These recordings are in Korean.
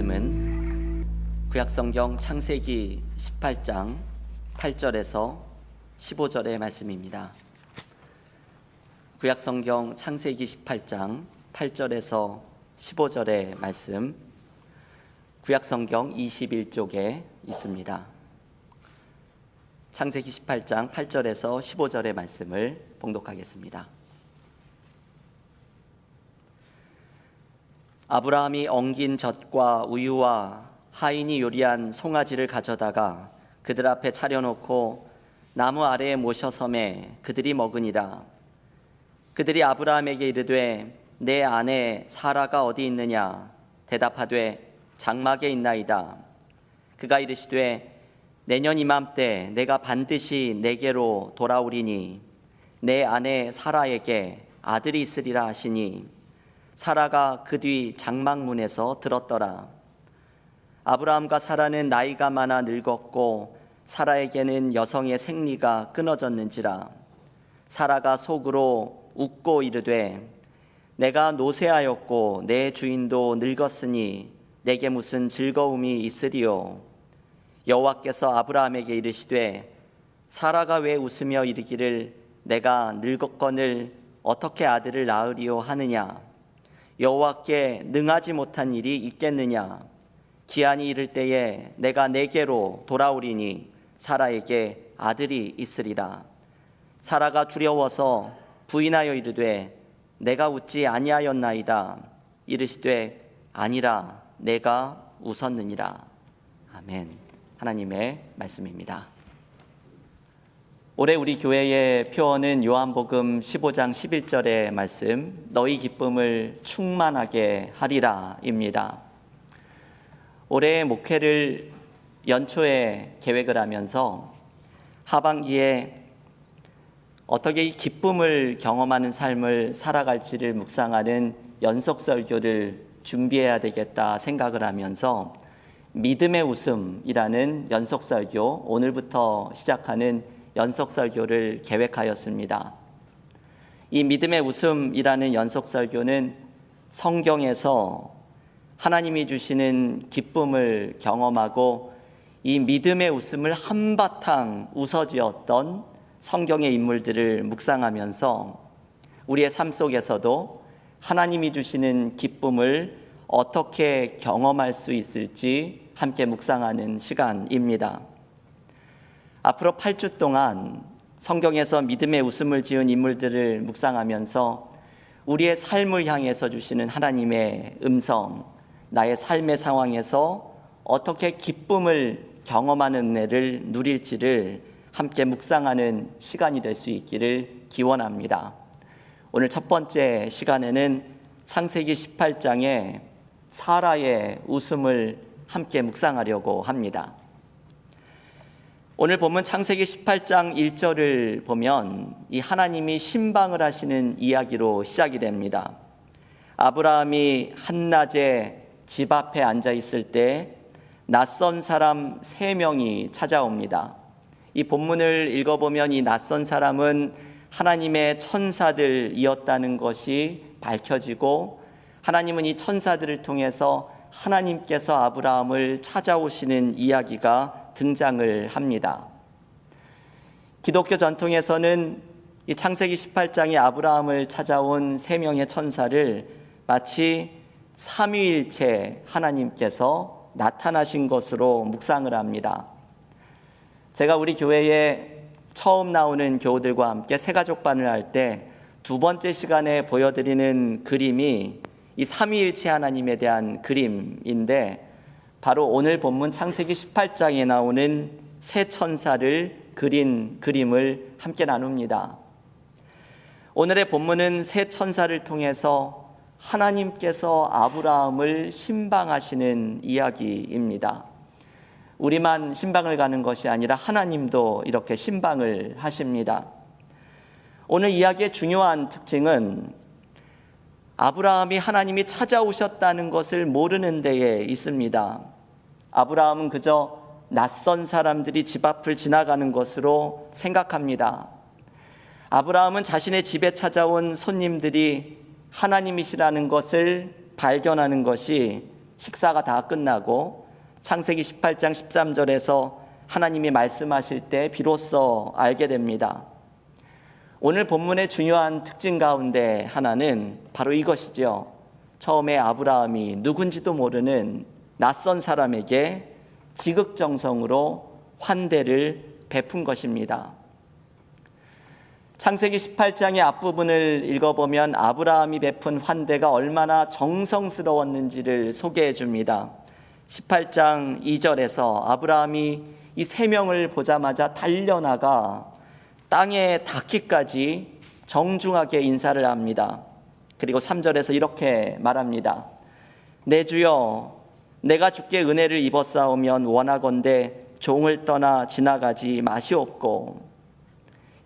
말씀은 구약성경 창세기 18장 8절에서 15절의 말씀입니다. 구약성경 창세기 18장 8절에서 15절의 말씀 구약성경 21쪽에 있습니다. 창세기 18장 8절에서 15절의 말씀을 봉독하겠습니다. 아브라함이 엉긴 젖과 우유와 하인이 요리한 송아지를 가져다가 그들 앞에 차려놓고 나무 아래에 모셔 섬에 그들이 먹으니라. 그들이 아브라함에게 이르되 내 아내 사라가 어디 있느냐 대답하되 장막에 있나이다. 그가 이르시되 내년 이맘때 내가 반드시 내게로 돌아오리니 내 아내 사라에게 아들이 있으리라 하시니 사라가 그 뒤 장막문에서 들었더라. 아브라함과 사라는 나이가 많아 늙었고 사라에게는 여성의 생리가 끊어졌는지라. 사라가 속으로 웃고 이르되 내가 노쇠하였고 내 주인도 늙었으니 내게 무슨 즐거움이 있으리요. 여호와께서 아브라함에게 이르시되 사라가 왜 웃으며 이르기를 내가 늙었건을 어떻게 아들을 낳으리요 하느냐. 여호와께 능하지 못한 일이 있겠느냐? 기한이 이를 때에 내가 내게로 돌아오리니 사라에게 아들이 있으리라. 사라가 두려워서 부인하여 이르되 내가 웃지 아니하였나이다. 이르시되 아니라 내가 웃었느니라. 아멘. 하나님의 말씀입니다. 올해 우리 교회의 표어는 요한복음 15장 11절의 말씀 너희 기쁨을 충만하게 하리라입니다. 올해 목회를 연초에 계획을 하면서 하반기에 어떻게 이 기쁨을 경험하는 삶을 살아갈지를 묵상하는 연속 설교를 준비해야 되겠다 생각을 하면서 믿음의 웃음이라는 연속 설교 오늘부터 시작하는 연속 설교를 계획하였습니다. 이 믿음의 웃음이라는 연속 설교는 성경에서 하나님이 주시는 기쁨을 경험하고 이 믿음의 웃음을 한바탕 웃어지었던 성경의 인물들을 묵상하면서 우리의 삶 속에서도 하나님이 주시는 기쁨을 어떻게 경험할 수 있을지 함께 묵상하는 시간입니다. 앞으로 8주 동안 성경에서 믿음의 웃음을 지은 인물들을 묵상하면서 우리의 삶을 향해서 주시는 하나님의 음성, 나의 삶의 상황에서 어떻게 기쁨을 경험하는 은혜를 누릴지를 함께 묵상하는 시간이 될 수 있기를 기원합니다. 오늘 첫 번째 시간에는 창세기 18장의 사라의 웃음을 함께 묵상하려고 합니다. 오늘 보면 창세기 18장 1절을 보면 이 하나님이 신방을 하시는 이야기로 시작이 됩니다. 아브라함이 한낮에 집 앞에 앉아 있을 때 낯선 사람 세 명이 찾아옵니다. 이 본문을 읽어보면 이 낯선 사람은 하나님의 천사들이었다는 것이 밝혀지고 하나님은 이 천사들을 통해서 하나님께서 아브라함을 찾아오시는 이야기가 등장을 합니다. 기독교 전통에서는 이 창세기 18장의 아브라함을 찾아온 세 명의 천사를 마치 삼위일체 하나님께서 나타나신 것으로 묵상을 합니다. 제가 우리 교회에 처음 나오는 교우들과 함께 새가족반을 할 때 두 번째 시간에 보여드리는 그림이 이 삼위일체 하나님에 대한 그림인데 바로 오늘 본문 창세기 18장에 나오는 새 천사를 그린 그림을 함께 나눕니다. 오늘의 본문은 새 천사를 통해서 하나님께서 아브라함을 신방하시는 이야기입니다. 우리만 신방을 가는 것이 아니라 하나님도 이렇게 신방을 하십니다. 오늘 이야기의 중요한 특징은 아브라함이 하나님이 찾아오셨다는 것을 모르는 데에 있습니다. 아브라함은 그저 낯선 사람들이 집 앞을 지나가는 것으로 생각합니다. 아브라함은 자신의 집에 찾아온 손님들이 하나님이시라는 것을 발견하는 것이 식사가 다 끝나고 창세기 18장 13절에서 하나님이 말씀하실 때 비로소 알게 됩니다. 오늘 본문의 중요한 특징 가운데 하나는 바로 이것이죠. 처음에 아브라함이 누군지도 모르는 낯선 사람에게 지극정성으로 환대를 베푼 것입니다. 창세기 18장의 앞부분을 읽어보면 아브라함이 베푼 환대가 얼마나 정성스러웠는지를 소개해 줍니다. 18장 2절에서 아브라함이 이 세 명을 보자마자 달려나가 땅에 닿기까지 정중하게 인사를 합니다. 그리고 3절에서 이렇게 말합니다. 내 주여 내가 주께 은혜를 입었사오면 원하건대 종을 떠나 지나가지 마시옵고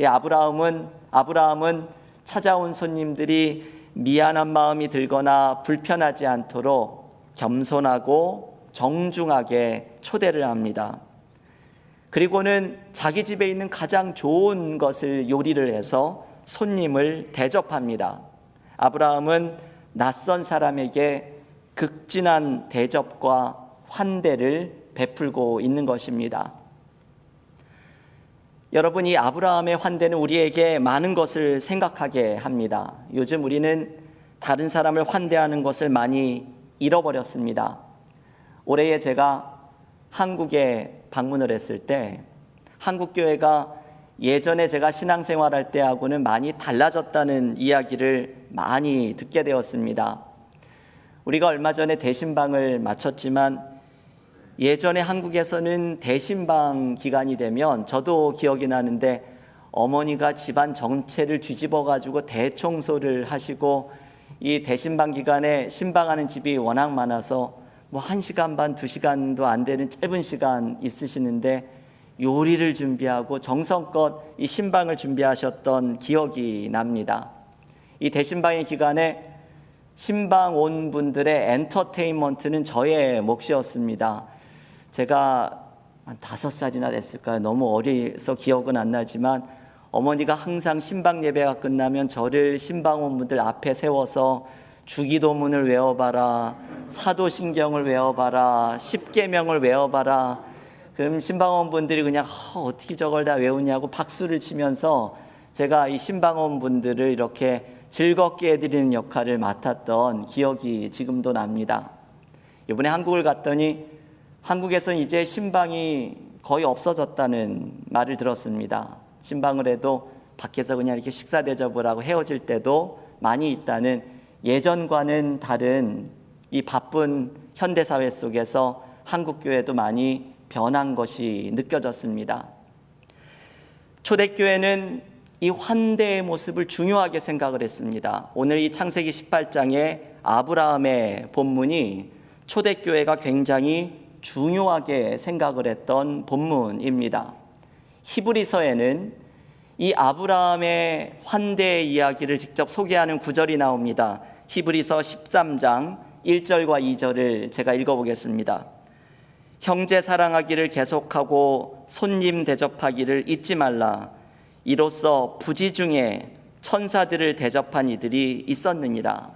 예, 아브라함은 아브라함은 찾아온 손님들이 미안한 마음이 들거나 불편하지 않도록 겸손하고 정중하게 초대를 합니다. 그리고는 자기 집에 있는 가장 좋은 것을 요리를 해서 손님을 대접합니다. 아브라함은 낯선 사람에게 극진한 대접과 환대를 베풀고 있는 것입니다. 여러분, 이 아브라함의 환대는 우리에게 많은 것을 생각하게 합니다. 요즘 우리는 다른 사람을 환대하는 것을 많이 잃어버렸습니다. 올해에 제가 한국에 방문을 했을 때 한국 교회가 예전에 제가 신앙생활할 때하고는 많이 달라졌다는 이야기를 많이 듣게 되었습니다. 우리가 얼마 전에 대신방을 마쳤지만 예전에 한국에서는 대신방 기간이 되면 저도 기억이 나는데 어머니가 집안 전체를 뒤집어 가지고 대청소를 하시고 이 대신방 기간에 신방하는 집이 워낙 많아서 뭐한 시간 반, 두 시간도 안 되는 짧은 시간 있으시는데 요리를 준비하고 정성껏 이 신방을 준비하셨던 기억이 납니다. 이 대신방의 기간에 신방 온 분들의 엔터테인먼트는 저의 몫이었습니다. 제가 한 다섯 살이나 됐을까요? 너무 어려서 기억은 안 나지만 어머니가 항상 신방 예배가 끝나면 저를 신방원분들 앞에 세워서 주기도문을 외워봐라, 사도신경을 외워봐라, 십계명을 외워봐라. 그럼 신방원 분들이 그냥 허, 어떻게 저걸 다 외우냐고 박수를 치면서 제가 이 신방원 분들을 이렇게 즐겁게 해드리는 역할을 맡았던 기억이 지금도 납니다. 이번에 한국을 갔더니 한국에서는 이제 신방이 거의 없어졌다는 말을 들었습니다. 신방을 해도 밖에서 그냥 이렇게 식사 대접을 하고 헤어질 때도 많이 있다는 예전과는 다른 이 바쁜 현대 사회 속에서 한국 교회도 많이 변한 것이 느껴졌습니다. 초대교회는 이 환대의 모습을 중요하게 생각을 했습니다. 오늘 이 창세기 18장의 아브라함의 본문이 초대교회가 굉장히 중요하게 생각을 했던 본문입니다. 히브리서에는 이 아브라함의 환대 이야기를 직접 소개하는 구절이 나옵니다. 히브리서 13장 1절과 2절을 제가 읽어보겠습니다. 형제 사랑하기를 계속하고 손님 대접하기를 잊지 말라. 이로써 부지 중에 천사들을 대접한 이들이 있었느니라.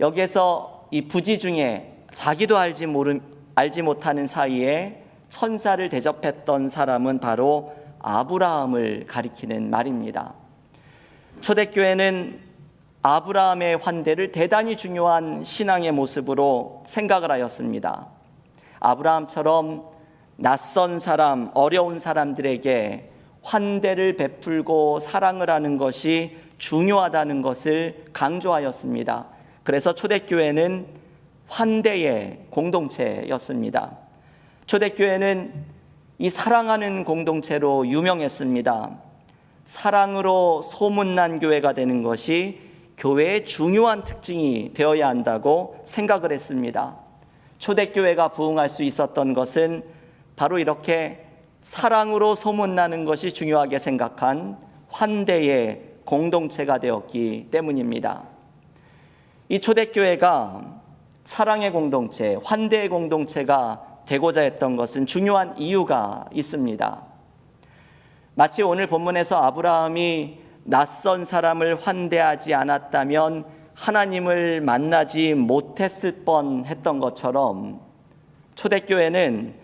여기에서 이 부지 중에 자기도 알지 모르 알지 못하는 사이에 천사를 대접했던 사람은 바로 아브라함을 가리키는 말입니다. 초대교회는 아브라함의 환대를 대단히 중요한 신앙의 모습으로 생각을 하였습니다. 아브라함처럼 낯선 사람, 어려운 사람들에게 환대를 베풀고 사랑을 하는 것이 중요하다는 것을 강조하였습니다. 그래서 초대교회는 환대의 공동체였습니다. 초대교회는 이 사랑하는 공동체로 유명했습니다. 사랑으로 소문난 교회가 되는 것이 교회의 중요한 특징이 되어야 한다고 생각을 했습니다. 초대교회가 부흥할 수 있었던 것은 바로 이렇게 사랑으로 소문나는 것이 중요하게 생각한 환대의 공동체가 되었기 때문입니다. 이 초대교회가 사랑의 공동체, 환대의 공동체가 되고자 했던 것은 중요한 이유가 있습니다. 마치 오늘 본문에서 아브라함이 낯선 사람을 환대하지 않았다면 하나님을 만나지 못했을 뻔 했던 것처럼 초대교회는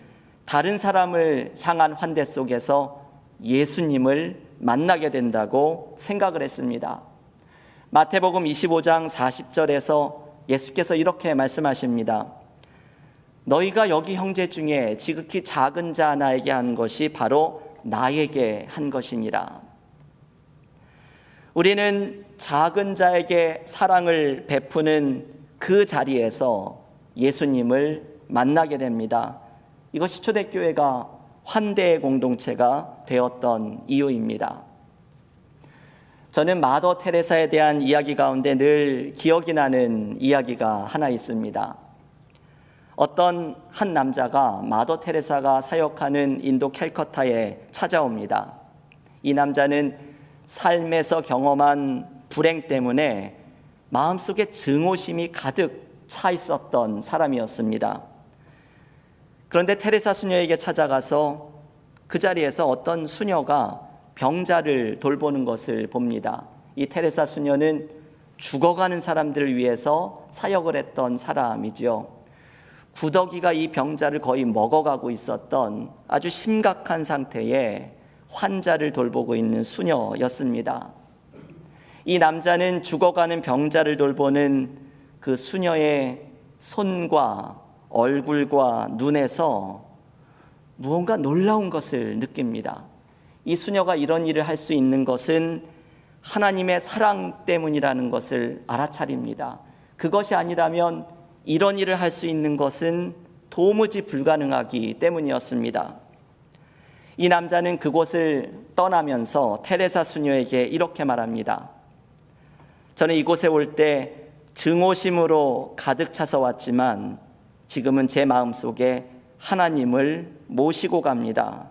다른 사람을 향한 환대 속에서 예수님을 만나게 된다고 생각을 했습니다. 마태복음 25장 40절에서 예수께서 이렇게 말씀하십니다. 너희가 여기 형제 중에 지극히 작은 자 하나에게 한 것이 바로 나에게 한 것이니라. 우리는 작은 자에게 사랑을 베푸는 그 자리에서 예수님을 만나게 됩니다. 이것이 초대교회가 환대의 공동체가 되었던 이유입니다. 저는 마더 테레사에 대한 이야기 가운데 늘 기억이 나는 이야기가 하나 있습니다. 어떤 한 남자가 마더 테레사가 사역하는 인도 캘커타에 찾아옵니다. 이 남자는 삶에서 경험한 불행 때문에 마음속에 증오심이 가득 차 있었던 사람이었습니다. 그런데 테레사 수녀에게 찾아가서 그 자리에서 어떤 수녀가 병자를 돌보는 것을 봅니다. 이 테레사 수녀는 죽어가는 사람들을 위해서 사역을 했던 사람이지요. 구더기가 이 병자를 거의 먹어가고 있었던 아주 심각한 상태에 환자를 돌보고 있는 수녀였습니다. 이 남자는 죽어가는 병자를 돌보는 그 수녀의 손과 얼굴과 눈에서 무언가 놀라운 것을 느낍니다. 이 수녀가 이런 일을 할 수 있는 것은 하나님의 사랑 때문이라는 것을 알아차립니다. 그것이 아니라면 이런 일을 할 수 있는 것은 도무지 불가능하기 때문이었습니다. 이 남자는 그곳을 떠나면서 테레사 수녀에게 이렇게 말합니다. 저는 이곳에 올 때 증오심으로 가득 차서 왔지만 지금은 제 마음 속에 하나님을 모시고 갑니다.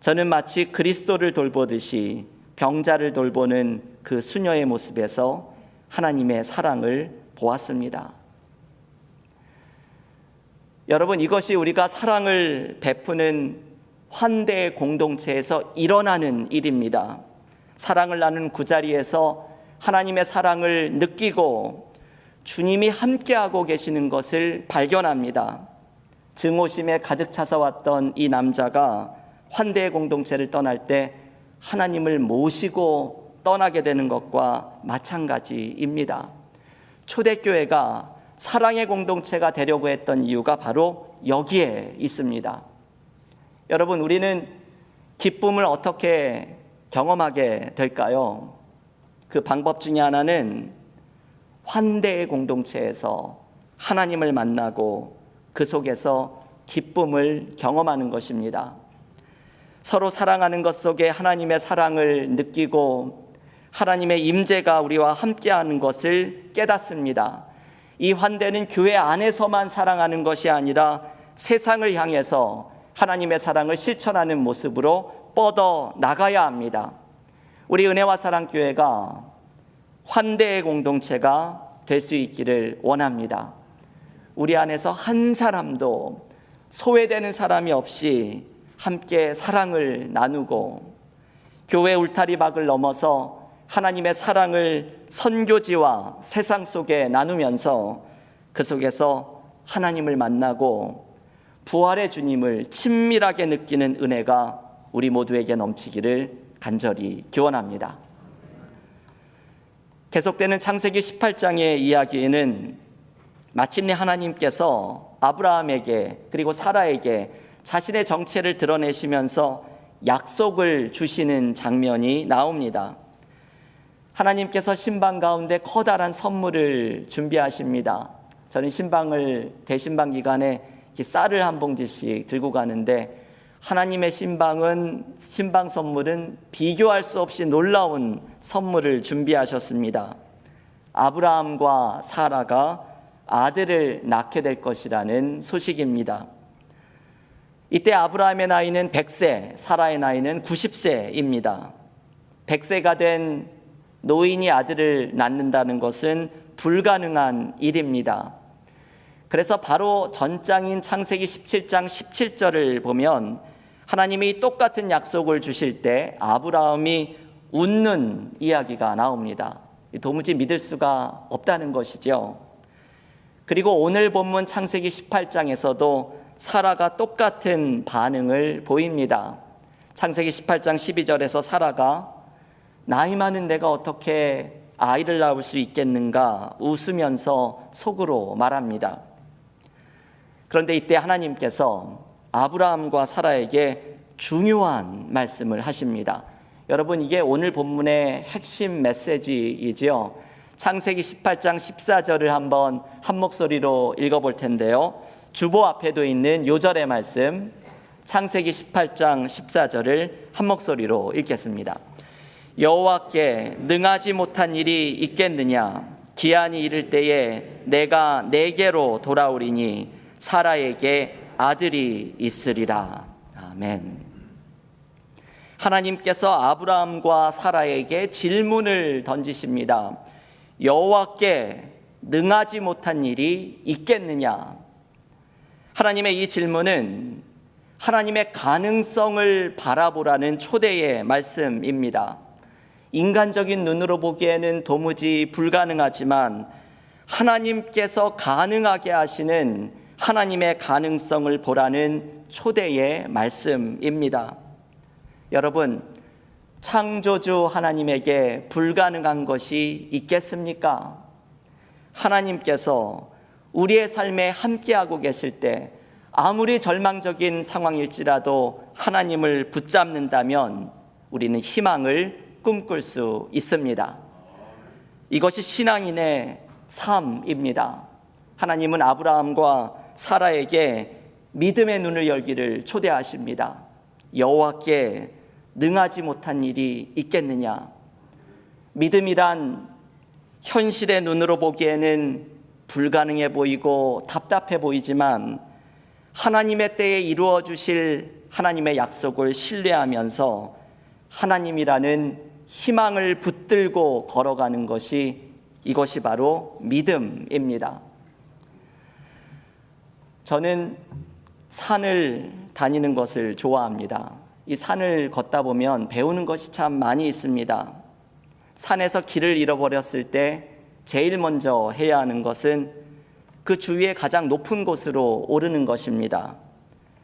저는 마치 그리스도를 돌보듯이 병자를 돌보는 그 수녀의 모습에서 하나님의 사랑을 보았습니다. 여러분, 이것이 우리가 사랑을 베푸는 환대 공동체에서 일어나는 일입니다. 사랑을 나눈 그 자리에서 하나님의 사랑을 느끼고 주님이 함께하고 계시는 것을 발견합니다. 증오심에 가득 차서 왔던 이 남자가 환대 공동체를 떠날 때 하나님을 모시고 떠나게 되는 것과 마찬가지입니다. 초대교회가 사랑의 공동체가 되려고 했던 이유가 바로 여기에 있습니다. 여러분, 우리는 기쁨을 어떻게 경험하게 될까요? 그 방법 중에 하나는 환대의 공동체에서 하나님을 만나고 그 속에서 기쁨을 경험하는 것입니다. 서로 사랑하는 것 속에 하나님의 사랑을 느끼고 하나님의 임재가 우리와 함께하는 것을 깨닫습니다. 이 환대는 교회 안에서만 사랑하는 것이 아니라 세상을 향해서 하나님의 사랑을 실천하는 모습으로 뻗어 나가야 합니다. 우리 은혜와 사랑 교회가 환대의 공동체가 될 수 있기를 원합니다. 우리 안에서 한 사람도 소외되는 사람이 없이 함께 사랑을 나누고 교회 울타리 밖을 넘어서 하나님의 사랑을 선교지와 세상 속에 나누면서 그 속에서 하나님을 만나고 부활의 주님을 친밀하게 느끼는 은혜가 우리 모두에게 넘치기를 간절히 기원합니다. 계속되는 창세기 18장의 이야기는 마침내 하나님께서 아브라함에게 그리고 사라에게 자신의 정체를 드러내시면서 약속을 주시는 장면이 나옵니다. 하나님께서 신방 가운데 커다란 선물을 준비하십니다. 저는 신방을 대신방 기간에 쌀을 한 봉지씩 들고 가는데 하나님의 신방은 신방 선물은 비교할 수 없이 놀라운 선물을 준비하셨습니다. 아브라함과 사라가 아들을 낳게 될 것이라는 소식입니다. 이때 아브라함의 나이는 100세, 사라의 나이는 90세입니다. 100세가 된 노인이 아들을 낳는다는 것은 불가능한 일입니다. 그래서 바로 전장인 창세기 17장 17절을 보면 하나님이 똑같은 약속을 주실 때 아브라함이 웃는 이야기가 나옵니다. 도무지 믿을 수가 없다는 것이죠. 그리고 오늘 본문 창세기 18장에서도 사라가 똑같은 반응을 보입니다. 창세기 18장 12절에서 사라가 나이 많은 내가 어떻게 아이를 낳을 수 있겠는가 웃으면서 속으로 말합니다. 그런데 이때 하나님께서 아브라함과 사라에게 중요한 말씀을 하십니다. 여러분 이게 오늘 본문의 핵심 메시지이지요. 창세기 18장 14절을 한번 한 목소리로 읽어 볼 텐데요. 주보 앞에도 있는 요절의 말씀 창세기 18장 14절을 한 목소리로 읽겠습니다. 여호와께 능하지 못한 일이 있겠느냐 기한이 이를 때에 내가 내게로 돌아오리니 사라에게 아들이 있으리라 아멘. 하나님께서 아브라함과 사라에게 질문을 던지십니다. 여호와께 능하지 못한 일이 있겠느냐? 하나님의 이 질문은 하나님의 가능성을 바라보라는 초대의 말씀입니다. 인간적인 눈으로 보기에는 도무지 불가능하지만 하나님께서 가능하게 하시는 하나님의 가능성을 보라는 초대의 말씀입니다. 여러분, 창조주 하나님에게 불가능한 것이 있겠습니까? 하나님께서 우리의 삶에 함께하고 계실 때 아무리 절망적인 상황일지라도 하나님을 붙잡는다면 우리는 희망을 꿈꿀 수 있습니다. 이것이 신앙인의 삶입니다. 하나님은 아브라함과 사라에게 믿음의 눈을 열기를 초대하십니다. 여호와께 능하지 못한 일이 있겠느냐? 믿음이란 현실의 눈으로 보기에는 불가능해 보이고 답답해 보이지만 하나님의 때에 이루어 주실 하나님의 약속을 신뢰하면서 하나님이라는 희망을 붙들고 걸어가는 것이 이것이 바로 믿음입니다. 저는 산을 다니는 것을 좋아합니다. 이 산을 걷다 보면 배우는 것이 참 많이 있습니다. 산에서 길을 잃어버렸을 때 제일 먼저 해야 하는 것은 그 주위에 가장 높은 곳으로 오르는 것입니다.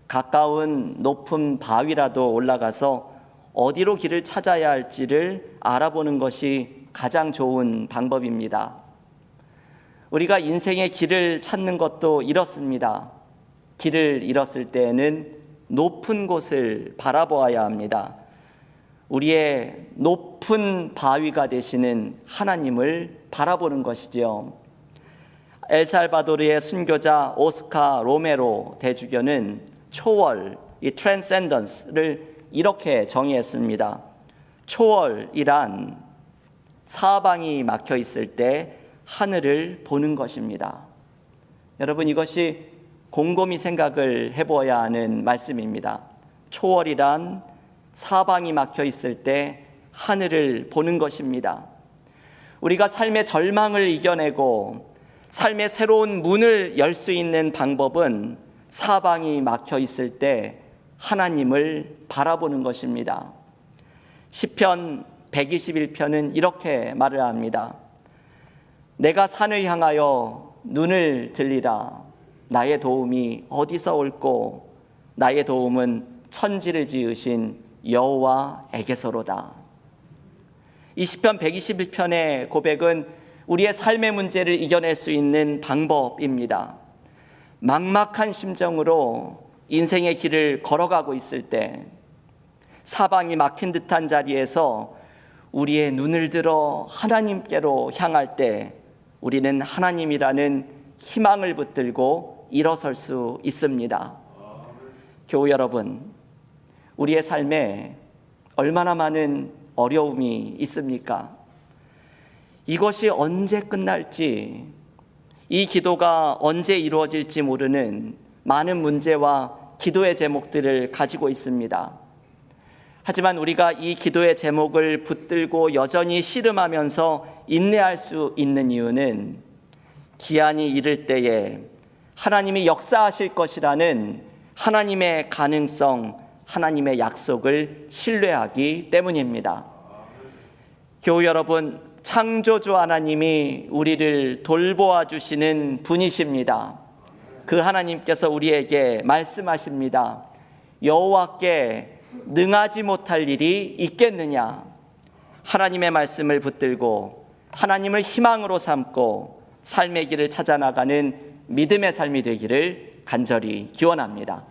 가까운 높은 바위라도 올라가서 어디로 길을 찾아야 할지를 알아보는 것이 가장 좋은 방법입니다. 우리가 인생의 길을 찾는 것도 이렇습니다. 길을 잃었을 때에는 높은 곳을 바라보아야 합니다. 우리의 높은 바위가 되시는 하나님을 바라보는 것이지요. 엘살바도르의 순교자 오스카 로메로 대주교는 초월, 이 트랜센던스를 이렇게 정의했습니다. 초월이란 사방이 막혀 있을 때 하늘을 보는 것입니다. 여러분 이것이 곰곰이 생각을 해보아야 하는 말씀입니다. 초월이란 사방이 막혀 있을 때 하늘을 보는 것입니다. 우리가 삶의 절망을 이겨내고 삶의 새로운 문을 열 수 있는 방법은 사방이 막혀 있을 때 하나님을 바라보는 것입니다. 시편 121편은 이렇게 말을 합니다. 내가 산을 향하여 눈을 들리라. 나의 도움이 어디서 올고 나의 도움은 천지를 지으신 여호와에게서로다. 이 시편 121편의 고백은 우리의 삶의 문제를 이겨낼 수 있는 방법입니다. 막막한 심정으로 인생의 길을 걸어가고 있을 때 사방이 막힌 듯한 자리에서 우리의 눈을 들어 하나님께로 향할 때 우리는 하나님이라는 희망을 붙들고 일어설 수 있습니다. 교우 여러분, 우리의 삶에 얼마나 많은 어려움이 있습니까? 이것이 언제 끝날지, 이 기도가 언제 이루어질지 모르는 많은 문제와 기도의 제목들을 가지고 있습니다. 하지만 우리가 이 기도의 제목을 붙들고 여전히 씨름하면서 인내할 수 있는 이유는 기한이 이를 때에 하나님이 역사하실 것이라는 하나님의 가능성, 하나님의 약속을 신뢰하기 때문입니다. 교우 여러분, 창조주 하나님이 우리를 돌보아 주시는 분이십니다. 그 하나님께서 우리에게 말씀하십니다. 여호와께 능하지 못할 일이 있겠느냐? 하나님의 말씀을 붙들고 하나님을 희망으로 삼고 삶의 길을 찾아 나가는 믿음의 삶이 되기를 간절히 기원합니다.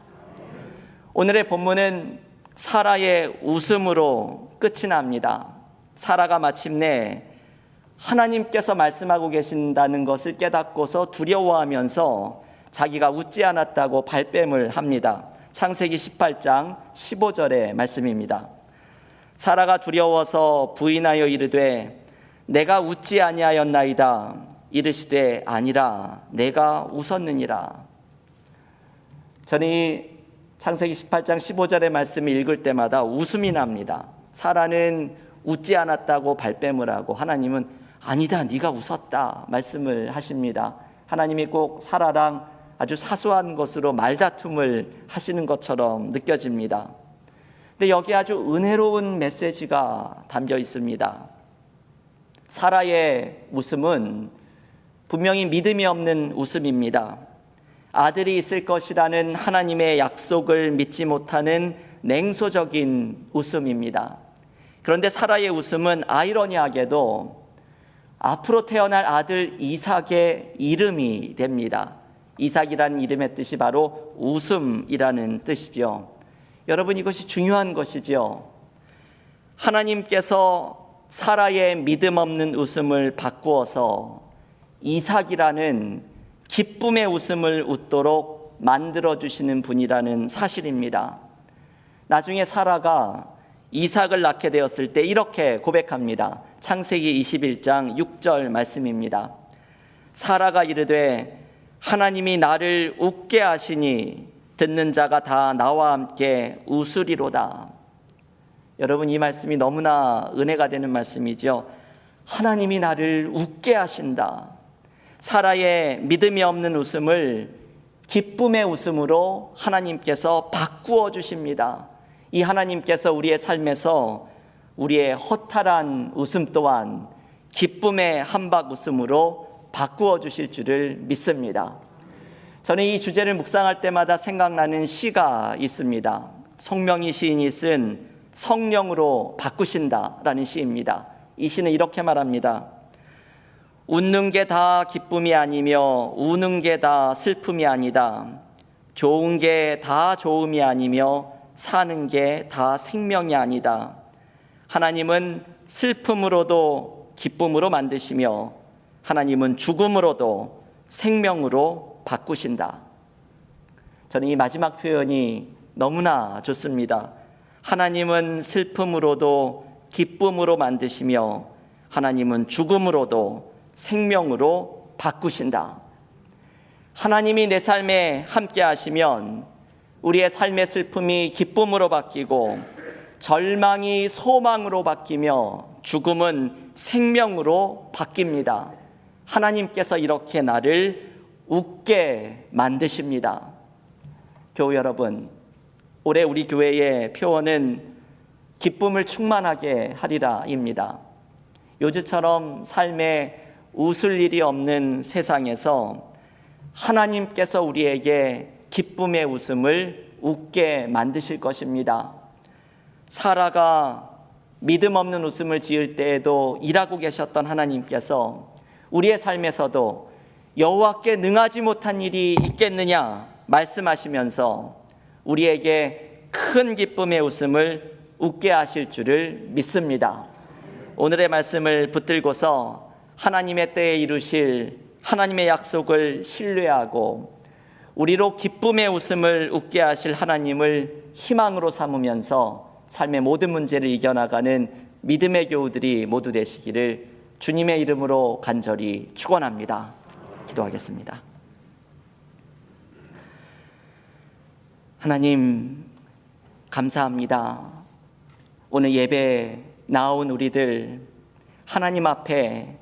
오늘의 본문은 사라의 웃음으로 끝이 납니다. 사라가 마침내 하나님께서 말씀하고 계신다는 것을 깨닫고서 두려워하면서 자기가 웃지 않았다고 발뺌을 합니다. 창세기 18장 15절의 말씀입니다. 사라가 두려워서 부인하여 이르되 내가 웃지 아니하였나이다 이르시되 아니라 내가 웃었느니라. 저는 이 창세기 18장 15절의 말씀을 읽을 때마다 웃음이 납니다. 사라는 웃지 않았다고 발뺌을 하고 하나님은 아니다 네가 웃었다 말씀을 하십니다. 하나님이 꼭 사라랑 아주 사소한 것으로 말다툼을 하시는 것처럼 느껴집니다. 근데 여기 아주 은혜로운 메시지가 담겨 있습니다. 사라의 웃음은 분명히 믿음이 없는 웃음입니다. 아들이 있을 것이라는 하나님의 약속을 믿지 못하는 냉소적인 웃음입니다. 그런데 사라의 웃음은 아이러니하게도 앞으로 태어날 아들 이삭의 이름이 됩니다. 이삭이라는 이름의 뜻이 바로 웃음이라는 뜻이죠. 여러분 이것이 중요한 것이지요. 하나님께서 사라의 믿음 없는 웃음을 바꾸어서 이삭이라는 기쁨의 웃음을 웃도록 만들어 주시는 분이라는 사실입니다. 나중에 사라가 이삭을 낳게 되었을 때 이렇게 고백합니다. 창세기 21장 6절 말씀입니다. 사라가 이르되 하나님이 나를 웃게 하시니 듣는 자가 다 나와 함께 웃으리로다. 여러분 이 말씀이 너무나 은혜가 되는 말씀이죠. 하나님이 나를 웃게 하신다. 사라의 믿음이 없는 웃음을 기쁨의 웃음으로 하나님께서 바꾸어 주십니다. 이 하나님께서 우리의 삶에서 우리의 허탈한 웃음 또한 기쁨의 한박 웃음으로 바꾸어 주실 줄을 믿습니다. 저는 이 주제를 묵상할 때마다 생각나는 시가 있습니다. 송명희 시인이 쓴 성령으로 바꾸신다라는 시입니다. 이 시는 이렇게 말합니다. 웃는 게 다 기쁨이 아니며 우는 게 다 슬픔이 아니다. 좋은 게 다 좋음이 아니며 사는 게 다 생명이 아니다. 하나님은 슬픔으로도 기쁨으로 만드시며 하나님은 죽음으로도 생명으로 바꾸신다. 저는 이 마지막 표현이 너무나 좋습니다. 하나님은 슬픔으로도 기쁨으로 만드시며 하나님은 죽음으로도 생명으로 바꾸신다. 하나님이 내 삶에 함께 하시면 우리의 삶의 슬픔이 기쁨으로 바뀌고 절망이 소망으로 바뀌며 죽음은 생명으로 바뀝니다. 하나님께서 이렇게 나를 웃게 만드십니다. 교우 여러분, 올해 우리 교회의 표어는 기쁨을 충만하게 하리라입니다. 요즘처럼 삶에 웃을 일이 없는 세상에서 하나님께서 우리에게 기쁨의 웃음을 웃게 만드실 것입니다. 사라가 믿음 없는 웃음을 지을 때에도 일하고 계셨던 하나님께서 우리의 삶에서도 여호와께 능하지 못한 일이 있겠느냐 말씀하시면서 우리에게 큰 기쁨의 웃음을 웃게 하실 줄을 믿습니다. 오늘의 말씀을 붙들고서 하나님의 때에 이루실 하나님의 약속을 신뢰하고 우리로 기쁨의 웃음을 웃게 하실 하나님을 희망으로 삼으면서 삶의 모든 문제를 이겨나가는 믿음의 교우들이 모두 되시기를 주님의 이름으로 간절히 축원합니다. 기도하겠습니다. 하나님 감사합니다. 오늘 예배 나온 우리들 하나님 앞에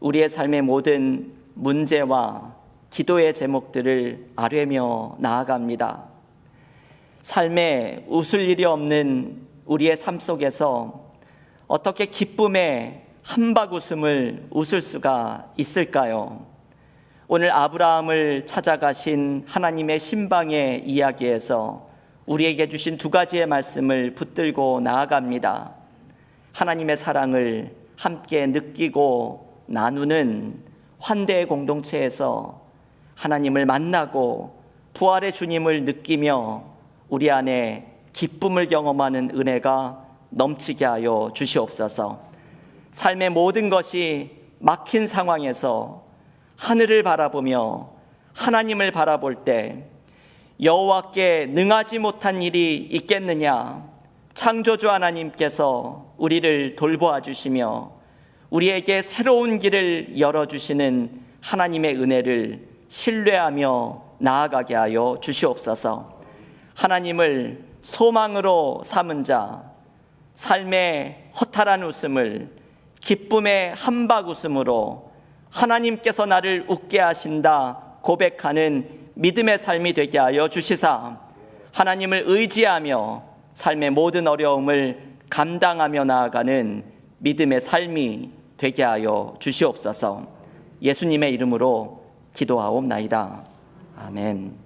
우리의 삶의 모든 문제와 기도의 제목들을 아뢰며 나아갑니다. 삶에 웃을 일이 없는 우리의 삶 속에서 어떻게 기쁨의 한박 웃음을 웃을 수가 있을까요? 오늘 아브라함을 찾아가신 하나님의 신방의 이야기에서 우리에게 주신 두 가지의 말씀을 붙들고 나아갑니다. 하나님의 사랑을 함께 느끼고 나누는 환대의 공동체에서 하나님을 만나고 부활의 주님을 느끼며 우리 안에 기쁨을 경험하는 은혜가 넘치게 하여 주시옵소서. 삶의 모든 것이 막힌 상황에서 하늘을 바라보며 하나님을 바라볼 때 여호와께 능하지 못한 일이 있겠느냐? 창조주 하나님께서 우리를 돌보아 주시며 우리에게 새로운 길을 열어 주시는 하나님의 은혜를 신뢰하며 나아가게 하여 주시옵소서. 하나님을 소망으로 삼은 자, 삶의 허탈한 웃음을 기쁨의 한박 웃음으로 하나님께서 나를 웃게 하신다 고백하는 믿음의 삶이 되게 하여 주시사 하나님을 의지하며 삶의 모든 어려움을 감당하며 나아가는 믿음의 삶이 되게 하여 주시옵소서 예수님의 이름으로 기도하옵나이다. 아멘.